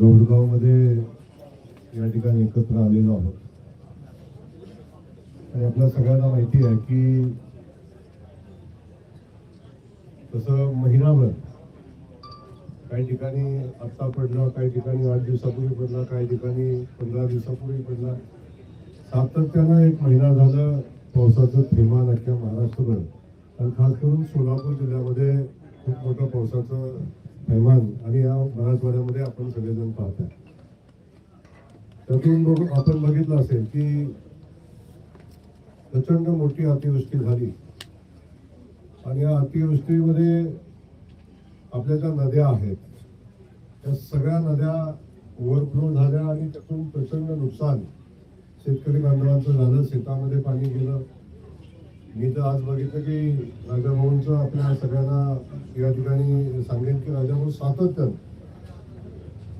गौरगावमध्ये या ठिकाणी एकत्र आलेलो आहोत. आणि आपल्या सगळ्यांना माहिती आहे की तसं महिनाभर काही ठिकाणी आत्ता पडला काही ठिकाणी आठ दिवसापूर्वी पडला काही ठिकाणी पंधरा दिवसापूर्वी पडला. सातत्यानं एक महिना झालं पावसाचं थेमान अख्ख्या महाराष्ट्रभर. आणि खास करून सोलापूर जिल्ह्यामध्ये खूप मोठं पावसाचं थैमान आणि या मराठवाड्यामध्ये आपण सगळेजण पाहत आहे त्यातून बघ आपण बघितलं असेल की प्रचंड मोठी अतिवृष्टी झाली. आणि या अतिवृष्टीमध्ये आपल्या ज्या नद्या आहेत त्या सगळ्या नद्या ओव्हरफ्लो झाल्या आणि त्यातून प्रचंड नुकसान शेतकरी बांधवांचं झालं. शेतामध्ये पाणी गेलं. मी तर आज बघितलं की राजाभाऊंचं आपल्या सगळ्यांना या ठिकाणी सांगेन की राजाभाऊ सातत्यानं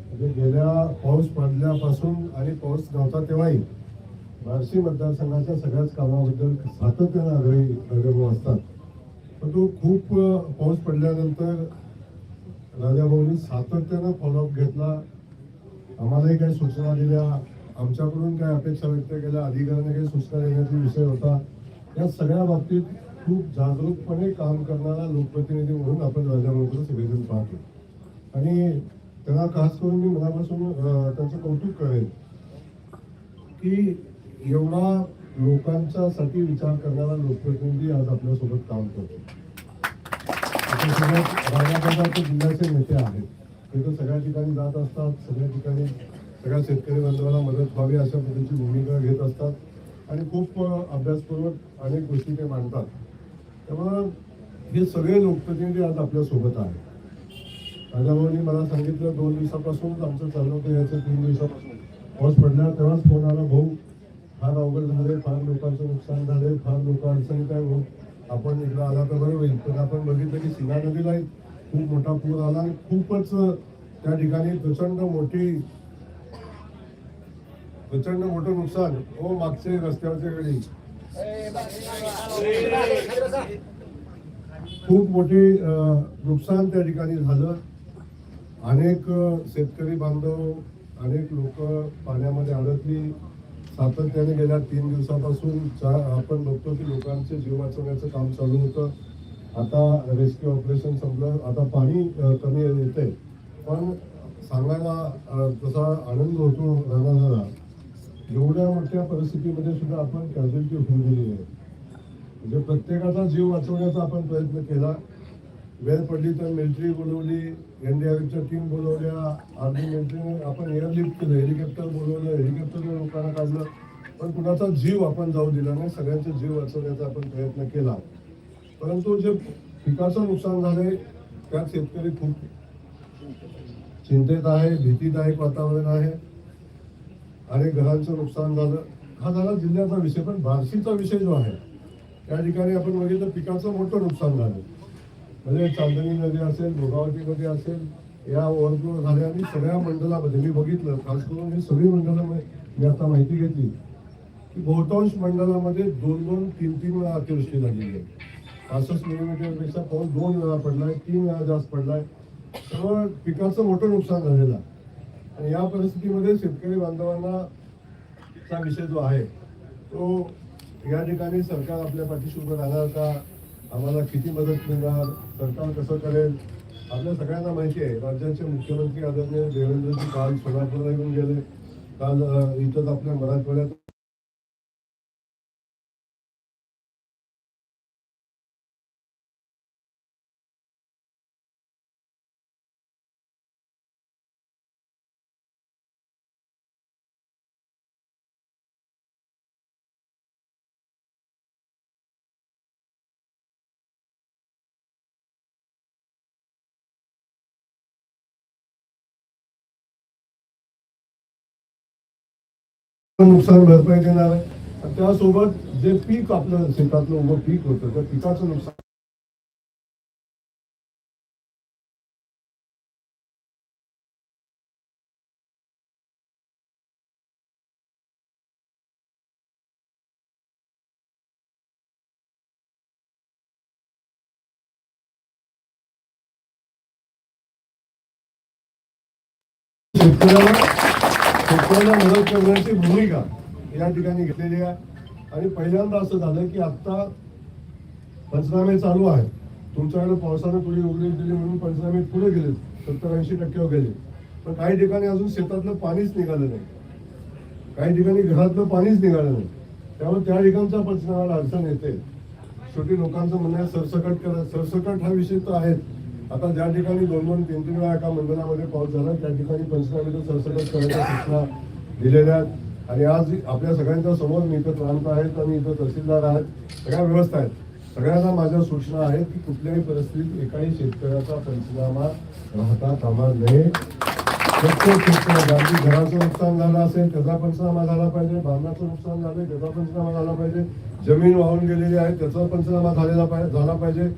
म्हणजे गेल्या पाऊस पडल्यापासून आणि पाऊस नव्हता तेव्हाही बार्शी मतदारसंघाच्या सगळ्याच कामाबद्दल सातत्यानं आग्रही राजाभाऊ असतात. पण तो खूप पाऊस पडल्यानंतर राजाभाऊंनी सातत्यानं फॉलोअप घेतला. आम्हालाही काही सूचना दिल्या. आमच्याकडून काही अपेक्षा व्यक्त केल्या. अधिकाऱ्यांना काही सूचना देण्याचा विषय होता. या सगळ्या बाबतीत खूप जागरूकपणे काम करणारा लोकप्रतिनिधी म्हणून आपण राजाभाऊकडे सगळेजण पाहतो. आणि त्यांना खास करून मी मनापासून त्यांचं कौतुक करेन की एवढा लोकांच्यासाठी विचार करणारा लोकप्रतिनिधी आज आपल्यासोबत काम करतो. आपण जिल्ह्याचे नेते आहेत. ते तर सगळ्या ठिकाणी जात असतात सगळ्या ठिकाणी सगळ्या शेतकरी बांधवांना मदत व्हावी अशा पद्धतीची भूमिका घेत असतात. आणि खूप अभ्यासपूर्वक अनेक गोष्टी ते मांडतात. त्यामुळं हे सगळे लोकप्रतिनिधी आज आपल्यासोबत आहेत. राजाभाऊनी मला सांगितलं दोन दिवसापासूनच आमचं चाललं होतं याचं तीन दिवसापासून. पाऊस पडला तेव्हाच फोन आला भाऊ फार अवघड झाले फार लोकांचं नुकसान झाले फार लोक अडचणीत आहे भाऊ. आपण इकडं आला तर बरं होईल. पण आपण बघितलं की सिंगा नदीला खूप मोठा पूर आला आणि खूपच त्या ठिकाणी प्रचंड मोठी प्रचंड मोठं नुकसान हो मागचे रस्त्यावरच्या गडी. खूप मोठी नुकसान त्या ठिकाणी झालं. अनेक शेतकरी बांधव अनेक लोक पाण्यामध्ये अडकली. सातत्याने गेल्या तीन दिवसापासून आपण बघतो की लोकांचे जीव वाचवण्याचं काम चालू होतं. आता रेस्क्यू ऑपरेशन संपलं. आता पाणी कमी कमी येते पण सांगायला तसा आनंद होतो झाला एवढ्या मोठ्या परिस्थितीमध्ये सुद्धा आपण कॅज्युअलिटी होऊन गेलेली आहे. म्हणजे प्रत्येकाचा जीव वाचवण्याचा आपण प्रयत्न केला. वेळ पडली तर मिलिटरी बोलवली एनडीआरएफच्या टीम बोलवल्या आर्मी मिलिटरीने आपण एअरलिफ्ट केलं हेलिकॉप्टर बोलवलं हेलिकॉप्टरने लोकांना काढलं. पण कुणाचा जीव आपण जाऊ दिला नाही सगळ्यांचा जीव वाचवण्याचा आपण प्रयत्न केला. परंतु जे पिकाचं नुकसान झाले त्यात शेतकरी खूप चिंतेत आहे भीतीदायक वातावरण आहे. आणि घरांचं नुकसान झालं. हा झाला जिल्ह्याचा विषय पण बार्शीचा विषय जो आहे त्या ठिकाणी आपण बघितलं पिकाचं मोठं नुकसान झालं. म्हणजे चांदणी नदी असेल भोगावती नदी असेल या ओव्हरफ्लो झाल्या आणि सगळ्या मंडळामध्ये मी बघितलं खास करून ही सगळी मंडळामध्ये मी आता माहिती घेतली की बहुतांश मंडळामध्ये दोन दोन तीन तीन वेळा अतिवृष्टी झालेली आहे. पासष्ट मिलीमीटरपेक्षा पाऊस दोन वेळा पडलाय तीन वेळा जास्त पडलाय. सर्व पिकाचं मोठं नुकसान झालेलं आहे. आणि या परिस्थितीमध्ये शेतकरी बांधवांना चा विषय जो आहे तो या ठिकाणी सरकार आपल्या पाठीशी उभं राहणार का? आम्हाला किती मदत मिळणार? सरकार कसं करेल? आपल्या सगळ्यांना माहिती आहे राज्याचे मुख्यमंत्री आदरणीय देवेंद्रजी काल सोलापूरला येऊन गेले. काल इथंच आपल्या मराठवाड्यात नुकसान भरपाई देणार आहे. त्यासोबत जे पीक आपलं शेतातलं उभं पीक होत त्या पिकाचं नुकसान शेतकऱ्याला शेतकऱ्याला मदत करण्याची भूमिका या ठिकाणी घेतलेली आहे. आणि पहिल्यांदा असं झालं की आत्ता पंचनामे चालू आहे तुमच्याकडे पावसानं थोडी उघडी दिली म्हणून पंचनामे पुढे गेले सत्तर ऐंशी टक्क्यावर गेले पण काही ठिकाणी अजून शेतातलं पाणीच निघालं नाही. काही ठिकाणी घरातलं पाणीच निघालं नाही. त्यामुळे त्या ठिकाणच्या पंचनामाला अडचण येते. शेवटी लोकांचं म्हणणं आहे सरसकट करा. सरसकट हा विषय तर आहेच. आता ज्या ठिकाणी दोन दोन तीन तीन वेळा एका मंडळामध्ये पाऊस झाला त्या ठिकाणी पंचनामेचं सरसकट करण्याच्या सूचना दिलेल्या आहेत. आणि आज आपल्या सगळ्यांच्या समोर मी इथं प्रांत आहेत आणि इथं तहसीलदार आहेत सगळ्या व्यवस्था आहेत. सगळ्यांना माझ्या सूचना आहेत की कुठल्याही परिस्थितीत एकाही शेतकऱ्याचा पंचनामा राहता कामा नये. प्रत्येक शेतकऱ्याला घराचं नुकसान झालं असेल त्याचा पंचनामा झाला पाहिजे बांधाचं नुकसान झालं त्याचा पंचनामा झाला पाहिजे जमीन वाहून गेलेली आहे त्याचा पंचनामा झालेला पाहिजे झाला पाहिजे.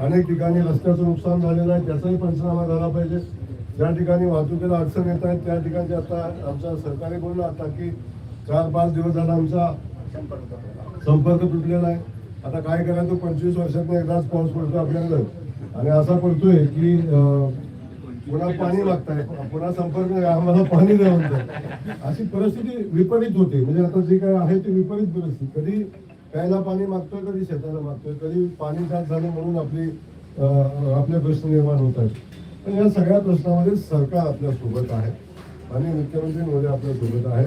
अनेक ठिकाणी रस्त्याचं नुकसान झालेलं आहे त्याचाही पंचनामा झाला पाहिजे. ज्या ठिकाणी वाहतुकीला अडचण येत आहेत त्या ठिकाणी आता आमच्या सरकारी बोललं आता की चार पाच दिवस झाला आमचा संपर्क तुटलेला आहे. आता काय करायचं पंचवीस वर्षातून एकदाच पाऊस पडतो आपल्याकडे. आणि असा पडतोय की पुन्हा पाणी मागताय पुन्हा संपर्क नाही, आम्हाला पाणी द्या म्हणतात अशी परिस्थिती विपरीत होते. म्हणजे आता जे काय आहे ते विपरीत परिस्थिती. कधी प्यायला पाणी मागतोय कधी शेताला मागतोय कधी पाणी जात झालं म्हणून आपली आपले प्रश्न निर्माण होत आहेत. पण या सगळ्या प्रश्नामध्ये सरकार आपल्यासोबत आहे आणि मुख्यमंत्री मोदी आपल्यासोबत आहे.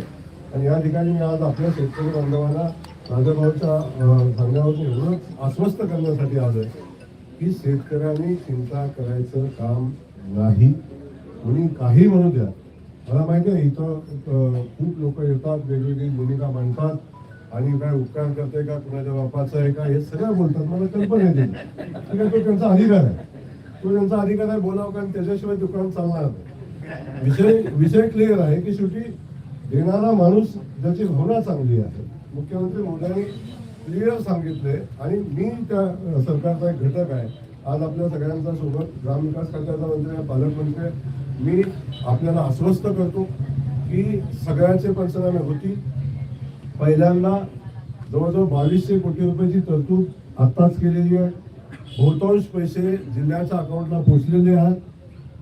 आणि या ठिकाणी मी आज आपल्या शेतकरी बांधवांना राजाभाऊच्या सांगण्यावर एवढंच आश्वस्त करण्यासाठी आलोय की शेतकऱ्यांनी चिंता करायचं काम नाही. कोणी काही म्हणू द्या. मला माहिती आहे इथं खूप लोक येतात वेगवेगळी भूमिका मांडतात. आणि काय उपकार करते का कुणाच्या बापाचं आहे का हे सगळं बोलतात. मला कल्पना येते सगळं तो त्यांचा अधिकार आहे. तो त्यांचा अधिकार आहे बोलावं कारण त्याच्याशिवाय दुकान चालणार नाही. विषय विषय क्लिअर आहे की शेवटी देणारा माणूस ज्याची भावना चांगली आहे. मुख्यमंत्री मोदयांनी क्लिअर सांगितले आणि मी त्या सरकारचा एक घटक आहे. आज आपल्या सगळ्यांचा सोबत ग्रामविकास खात्याचा मंत्री आहे पालकमंत्री मी आपल्याला आश्वस्त करतो की सगळ्यांचे पंचनामे होतील. पहिल्यांदा जवळजवळ बावीसशे कोटी रुपयाची तरतूद आत्ताच केलेली आहे. बहुतांश पैसे जिल्ह्याच्या अकाउंटला पोचलेले आहेत.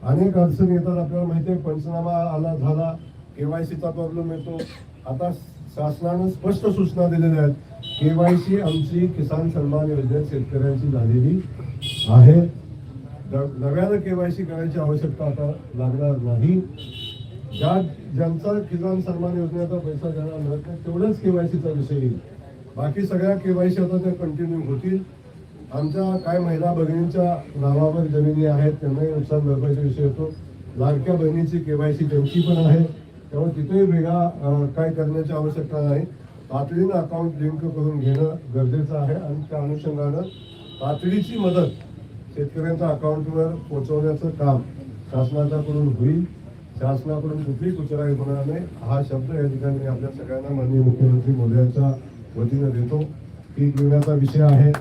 अनेक अडचणी येतात आपल्याला माहिती आहे पंचनामा आला झाला केवायसीचा प्रॉब्लेम येतो. आता शासनानं स्पष्ट सूचना दिलेल्या आहेत. केवायसी आमची किसान सन्मान योजनेत शेतकऱ्यांची झालेली आहे. द- नव्यानं केवायसी करायची आवश्यकता आता लागणार नाही. ज्या ज्यांचा किसान सन्मान योजनेचा पैसा ज्यांना मिळत नाही तेवढंच केवायसीचा विषय येईल. बाकी सगळ्या केवायसी आता त्या कंटिन्यू होतील. आमच्या काय महिला भगिनींच्या नावावर जमिनी आहेत त्यांनाही नुकसान भरपाईचा विषय येतो. लाडक्या बहिणीची केवायसी त्यांची पण आहे. त्यामुळे तिथेही वेगळा काय करण्याची आवश्यकता नाही. तातडीनं अकाउंट लिंक करून घेणं गरजेचं आहे आणि त्या अनुषंगानं तातडीची मदत शेतकऱ्यांच्या अकाउंटवर पोहोचवण्याचं काम शासनाच्याकडून होईल. शासनाकडून कुठलीही कुचराई होणार नाही. हा शब्द या ठिकाणी आपल्या सगळ्यांना माननीय मुख्यमंत्री मोदयांच्या वतीनं देतो. पीक विम्याचा विषय आहे.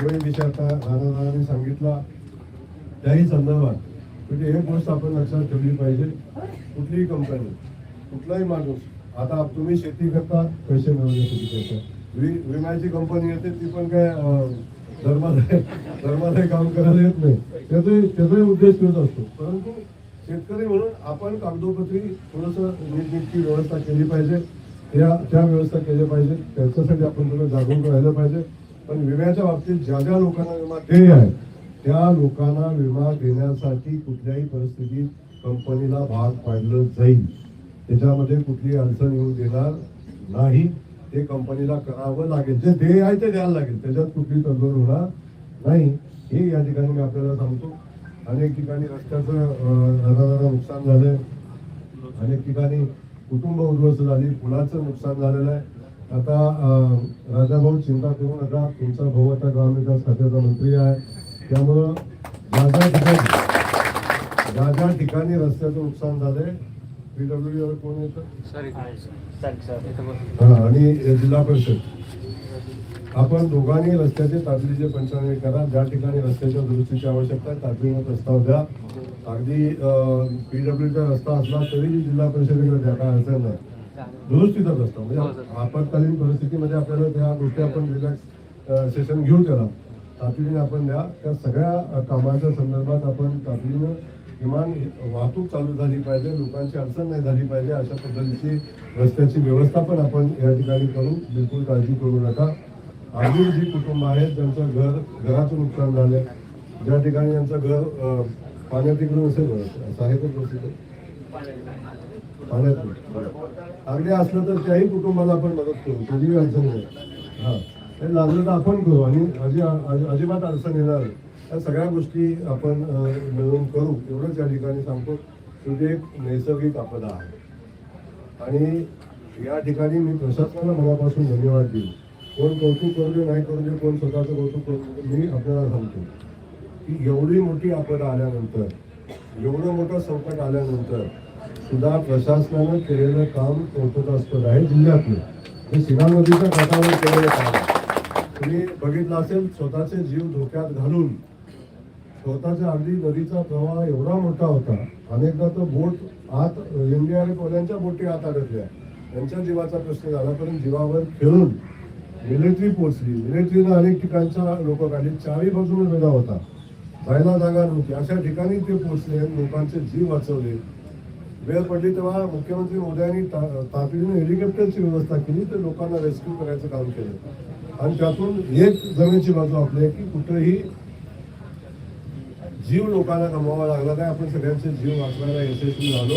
तोही विषय आता राणादारांनी सांगितला. त्याही संदर्भात म्हणजे एक गोष्ट आपण लक्षात ठेवली पाहिजे. कुठलीही कंपनी कुठलाही माणूस आता तुम्ही शेती करता पैसे मिळवण्यासाठी करता वि विम्याची कंपनी येते ती पण काय धर्मादाय धर्मादाय काम करायला येत नाही. त्याचाही त्याचाही उद्देश तोच असतो. परंतु शेतकरी म्हणून आपण कागदोपत्री थोडंसं नीटनीटची व्यवस्था केली पाहिजे. त्या त्या व्यवस्था केल्या पाहिजे. त्याच्यासाठी आपण थोडं जागरूक राहिलं पाहिजे. पण विम्याच्या बाबतीत ज्या ज्या लोकांना विमा देय आहे त्या लोकांना विमा देण्यासाठी कुठल्याही परिस्थितीत कंपनीला भाग पाडलं जाईल. त्याच्यामध्ये कुठली अडचण येऊ देणार नाही. ते कंपनीला करावं लागेल. जे ध्येय आहे ते द्यायला लागेल. त्याच्यात कुठली तडजोड होणार नाही. हे या ठिकाणी मी आपल्याला सांगतो. अनेक ठिकाणी रस्त्याचं धनाधना नुकसान झालंय. अनेक ठिकाणी कुटुंब उद्ध्वस्त झाली. पुलाचं नुकसान झालेलं आहे. आता राजाभाऊ चिंता करू नका. तुमचा भाऊ आता ग्रामविकास खात्याचा मंत्री आहे. त्यामुळं ज्या ज्या ठिकाणी ज्या ज्या ठिकाणी रस्त्याचं नुकसान झालंय पीडब्ल्यू कोण येतं? हा, आणि जिल्हा परिषद. आपण दोघांनी रस्त्याचे तातडीचे पंचनामे करा. ज्या ठिकाणी रस्त्याच्या दुरुस्तीची आवश्यकता आहे तातडीनं प्रस्ताव द्या. अगदी पीडब्ल्यूचा रस्ता असला तरी जिल्हा परिषदेकडे द्या काय अडचण नाही. दुरुस्तीचा प्रस्ताव. म्हणजे आपत्कालीन परिस्थितीमध्ये आपल्याला त्या गोष्टी आपण रिलॅक्स सेशन घेऊ त्याला तातडीने आपण द्या. त्या सगळ्या कामाच्या संदर्भात आपण तातडीनं किमान वाहतूक चालू झाली पाहिजे लोकांची अडचण नाही झाली पाहिजे अशा पद्धतीची रस्त्याची व्यवस्था पण आपण या ठिकाणी करून बिलकुल काळजी करू नका. अजून जी कुटुंब आहेत ज्यांचं घर घराचं नुकसान झालंय ज्या ठिकाणी यांचं घर पाण्यात इकडून असेल साहेबच असं आहे पाण्यात अगदी असलं तर त्याही कुटुंबाला आपण मदत करू कधीही अडचण नाही. हा. ते लागलं तर आपण करू आणि अजिबात अडचण येणार या सगळ्या गोष्टी आपण मिळवून मिळून करू एवढंच या ठिकाणी सांगतो. तुझी एक नैसर्गिक आपदा आहे. आणि या ठिकाणी मी प्रशासनाला मनापासून धन्यवाद देईन. कोण कौतुक करू दे नाही करू दे कोण स्वतःचं कौतुक करू मी आपल्याला सांगतो. की एवढी मोठी आपदा आल्यानंतर एवढं मोठं संकट आल्यानंतर सुद्धा प्रशासनानं केलेलं काम कौतुकास्पद आहे जिल्ह्यातलं. हे सिना नदीच्या काठावर केलेलं काम तुम्ही बघितलं असेल स्वतःचे जीव धोक्यात घालून स्वतःच्या अगदी नदीचा प्रवाह एवढा मोठा होता. अनेकदा तर बोट आत एनडीआरएफ वाल्यांच्या बोटी आत अडकल्या. त्यांच्या जीवाचा प्रश्न झाला पण जीवावर खेळून मिलिटरी पोचली मिलिटरीनं अनेक ठिकाणच्या लोक काढली चारही बाजूने वेगळा होता. जायला जागा नव्हती. अशा ठिकाणी ते पोचले लोकांचे जीव वाचवले. वेळ पडली तेव्हा मुख्यमंत्री मोदयांनी ता- तातडीने हेलिकॉप्टरची व्यवस्था केली तर लोकांना रेस्क्यू करायचं काम केलं. आणि त्यातून एक जमेची बाजू आपली की कुठेही जीव लोकांना गमवावा लागला नाही. आपण सगळ्यांचे जीव वाचवायला यशस्वी झालो.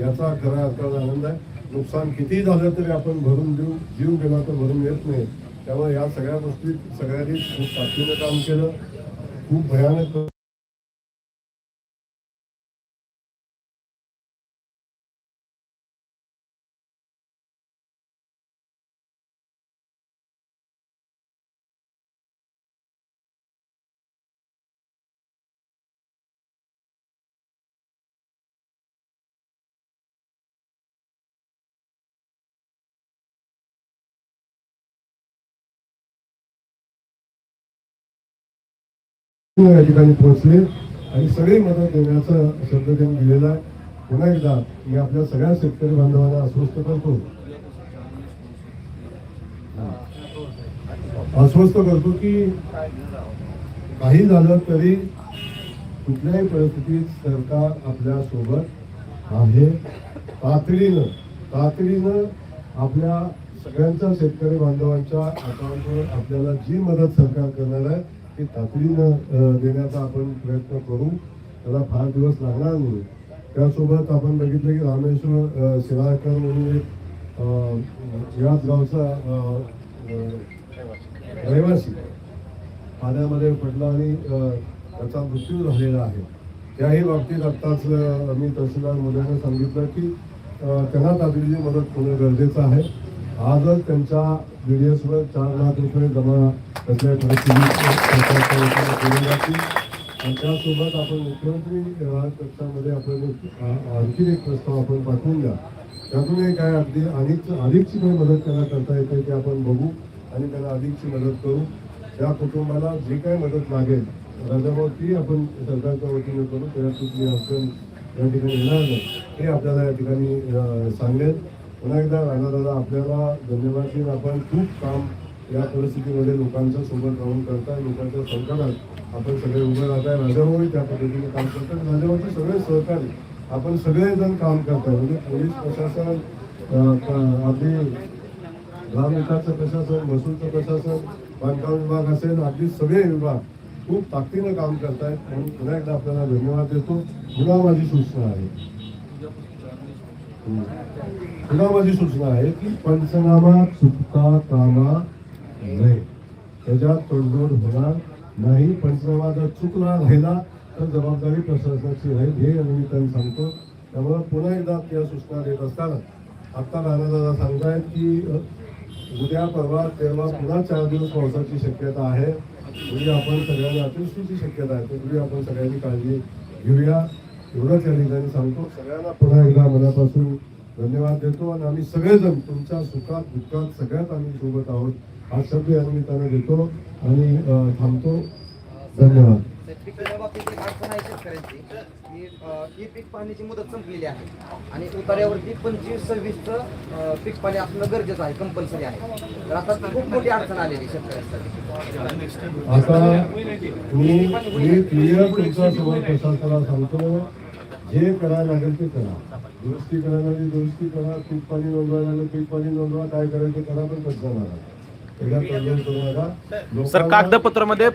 याचा खरा अर्थाचा आनंद आहे. नुकसान किती झालं तरी आपण भरून देऊ. जीव गेला तर भरून येत नाही. त्यामुळे या सगळ्या गोष्टी सगळ्यांनी खूप ताकदीनं काम केलं. खूप भयानक या ठिकाणी पोहोचले. आणि सगळी मदत देण्याचा शब्द त्यांनी दिलेला आहे. पुन्हा एकदा मी आपल्या सगळ्या शेतकरी बांधवांना अस्वस्थ करतो. अस्वस्थ करतो की काही झालं तरी कुठल्याही परिस्थितीत सरकार आपल्यासोबत आहे. तातडीनं तातडीनं आपल्या सगळ्यांच्या शेतकरी बांधवांच्या अकाउंटवर आपल्याला जी मदत सरकार करणार आहे ती तातडीनं देण्याचा आपण प्रयत्न करू. त्याला फार दिवस लागणार नाही. त्यासोबत आपण बघितलं की रामेश्वर शिराळकर म्हणून एक याच गावचा रहिवासी पाण्यामध्ये पडला आणि त्याचा मृत्यू झालेला आहे. त्याही बाबतीत आत्ताच मी तहसीलदार मोदयांना सांगितलं की त्यांना तातडीची मदत होणं गरजेचं आहे. आजच त्यांच्या BDS वर चार लाख रुपये जमा केले जातील. आणि त्यासोबत आपण मुख्यमंत्री कक्षामध्ये आपण आणखी एक प्रस्ताव आपण पाठवून द्या. त्यातूनही काय अगदी अधिक अधिकची काही मदत त्यांना करता येते ते आपण बघू आणि त्यांना अधिकची मदत करू. त्या कुटुंबाला जी काही मदत लागेल राजाभाऊ ती आपण सरकारच्या वतीने करू. त्यातून कुठली अडचण या ठिकाणी येणार नाही. हे आपल्याला या ठिकाणी सांगेल. पुन्हा एकदा राणादादा आपल्याला धन्यवाद आपण खूप काम या परिस्थितीमध्ये लोकांच्या सोबत राहून करताय लोकांच्या संकटात आपण सगळे उभे राहत आहे त्या पद्धतीने काम करतात राजाभाऊचे सगळे सहकारी आपण सगळेजण काम करताय. म्हणजे पोलीस प्रशासन अं, आपली ग्रामविकासचं प्रशासन महसूलचं प्रशासन बांधकाम विभाग असेल अगदी सगळे विभाग खूप ताकदीनं काम करतायत. म्हणून पुन्हा एकदा आपल्याला धन्यवाद देतो. पुन्हा माझी सूचना आहे. पुन्हा माझी सूचना आहे की पंचनामा चुकता कामा नये. त्याच्यात तडजोड होणार नाही. पंचनामा जर चुकला राहिला तर जबाबदारी प्रशासनाची राहील हे आम्ही निमित्ताने सांगतो. त्यामुळे पुन्हा एकदा त्या सूचना देत असताना आत्ता राणादादा सांगतायत की उद्या परवा तेव्हा पुन्हा चार दिवस पावसाची शक्यता आहे. म्हणजे आपण सगळ्यांना अतिवृष्टीची शक्यता आहे. तरी आपण सगळ्यांनी काळजी घेऊया. एवढंच या ठिकाणी सांगतो. सगळ्यांना पुन्हा एकदा मनापासून धन्यवाद देतो आणि आम्ही सगळेजण तुमच्या सुखात दुःखात सगळ्यात आम्ही सोबत आहोत. हा शब्द या निमित्तानं देतो आणि थांबतो. धन्यवाद. पिकाच्या बाबतीत एक अडचण आहे शेतकऱ्यांची की ही पीक पाण्याची मुदत संपलेली आहे. आणि उतार्यावरती पंचवीस सव्वीसचं पीक पाणी असणं गरजेचं आहे कंपल्सरी आहे. तर आता खूप मोठी अडचण आलेली आहे शेतकऱ्यांसाठी. आता मी मी क्लिअर तुमच्यासमोर प्रशासनाला सांगतो. जे करा लागेल ते करा. दुरुस्ती करायला लागेल दुरुस्ती करा. पीक पाणी नोंदवायला लागेल पीक पाणी नोंदवा. काय करायचं ते करा पण पैसा मारा. सर कागदपत्रामध्ये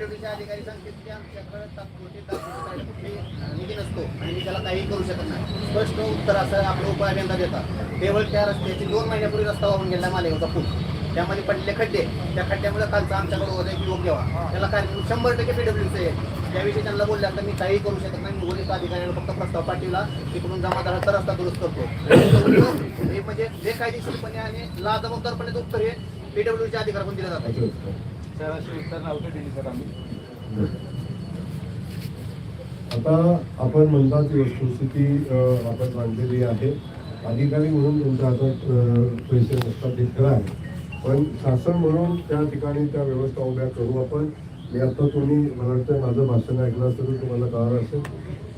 त्याला काही करू शकत नाही. स्पष्ट उत्तर असं आपलं उपाययोजना देतात केवळ त्या रस्त्याची दोन महिन्यापूर्वी रस्ता वाहून गेला मालेगावचा पूल त्यामध्ये पडलेले खड्डे त्या खड्ड्यामुळे कालचा आमच्याकडे होतं त्याला काय शंभर टक्के पीडब्ल्यूचे आहे त्याविषयी त्यांना बोलले आता मी काही करू शकत नाही मी पोलीस अधिकाऱ्याला फक्त प्रस्ताव पाठवला तिकडून जमा झाला तर रस्ता दुरुस्त करतो हे म्हणजे जे कायदेशीरपणे आणि ला जबाबदारपणे उत्तर हे. पीडब्ल्यूच्या अधिकाऱ्याकडून दिलं जातं असं असतं. आता आपण म्हणता ती वस्तुस्थिती आपण मांडलेली आहे. अधिकारी म्हणून तुमच्या हातात अं, पैसे नसतात हे खरं आहे. पण शासन म्हणून त्या ठिकाणी त्या व्यवस्था उभ्या करू आपण. मी आता तुम्ही मला वाटतं माझं भाषण ऐकलं असेल तर तुम्हाला कळणार असेल.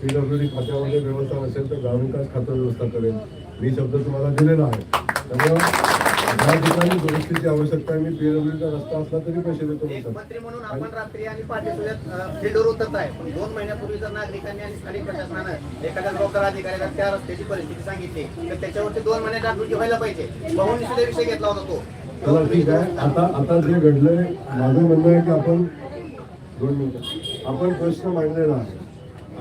पी डब्ल्यू डी खात्यामध्ये व्यवस्था नसेल तर ग्रामविकास खातं व्यवस्था करेल. मी शब्द तुम्हाला दिलेला आहे. त्यामुळे ज्या ठिकाणी दुरुस्तीची आवश्यकता मी पी डब्ल्यू चा रस्ता असला तरी पैसे देतो एक मंत्री म्हणून आपण रात्री आणि पहाटे सुद्धा फील्डवर उतरत आहे. पण दोन महिन्यापूर्वी जर नागरिकांनी आणि स्थानिक प्रशासनानं एखाद्या जबाबदार अधिकाऱ्याला त्या रस्त्याची परिस्थिती सांगितली तर त्याच्यावरती दोन महिने जागृती व्हायला पाहिजे. बहुनी सुद्धा विषय घेतला होता तो. चला ठीक आहे. आता आता जे घडलंय माझं म्हणणं आहे की आपण दोन मिनिटं. आपण प्रश्न मांडलेला आहे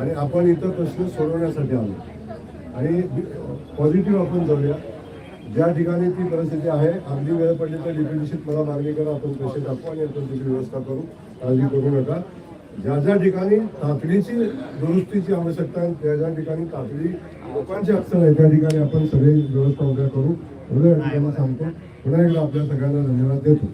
आणि आपण इथं प्रश्न सोडवण्यासाठी आलो. आणि पॉझिटिव्ह आपण जाऊया. ज्या ठिकाणी ती परिस्थिती आहे अगदी वेळ पडली तर डिप्युटेशन मला मागणी करा आपण पैसे टाकू आणि आपण त्याची व्यवस्था करू. काळजी करू नका. ज्या ज्या ठिकाणी तातडीची दुरुस्तीची आवश्यकता आहे त्या ज्या ठिकाणी तातडी लोकांची अडचण आहे त्या ठिकाणी आपण सगळी व्यवस्था उभ्या करू. सांगतो. पुन्हा एकदा आपल्या सगळ्यांना धन्यवाद देतो.